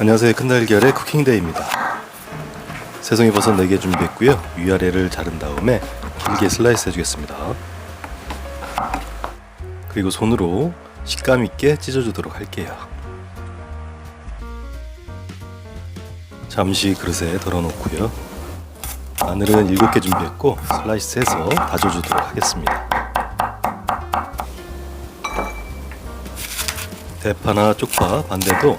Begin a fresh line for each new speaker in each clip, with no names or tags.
안녕하세요. 큰달걀의 쿠킹데이입니다. 새송이 버섯 4개 준비했고요. 위아래를 자른 다음에 길게 슬라이스 해주겠습니다. 그리고 손으로 식감 있게 찢어주도록 할게요. 잠시 그릇에 덜어놓고요. 마늘은 7개 준비했고 슬라이스해서 다져주도록 하겠습니다. 대파나 쪽파 반대도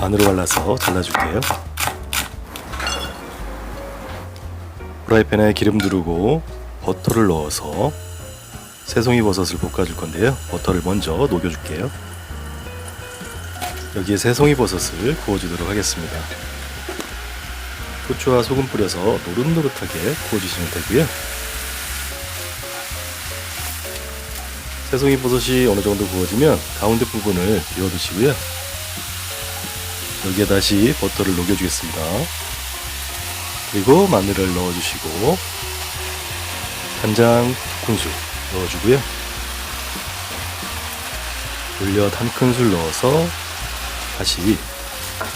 반으로 갈라서 잘라줄게요. 프라이팬에 기름 두르고 버터를 넣어서 새송이 버섯을 볶아줄 건데요. 버터를 먼저 녹여줄게요. 여기에 새송이 버섯을 구워주도록 하겠습니다. 후추와 소금 뿌려서 노릇노릇하게 구워주시면 되고요. 새송이 버섯이 어느 정도 구워지면 가운데 부분을 비워두시고요. 여기에 다시 버터를 녹여주겠습니다. 그리고 마늘을 넣어주시고 간장 큰술 넣어주고요. 물엿 한 큰술 넣어서 다시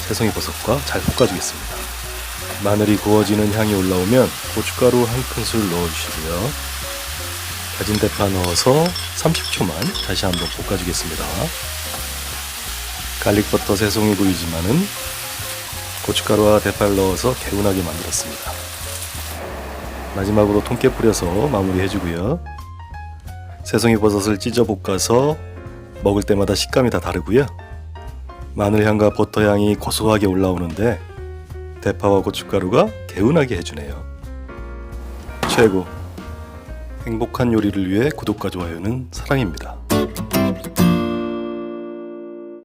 새송이 버섯과 잘 볶아주겠습니다. 마늘이 구워지는 향이 올라오면 고춧가루 한 큰술 넣어주시고요. 다진 대파 넣어서 30초만 다시 한번 볶아주겠습니다. 갈릭버터 새송이 구이지만은 고춧가루와 대파를 넣어서 개운하게 만들었습니다. 마지막으로 통깨 뿌려서 마무리 해주고요. 새송이 버섯을 찢어 볶아서 먹을 때마다 식감이 다 다르고요. 마늘 향과 버터 향이 고소하게 올라오는데 대파와 고춧가루가 개운하게 해주네요. 최고. 행복한 요리를 위해 구독과 좋아요는 사랑입니다.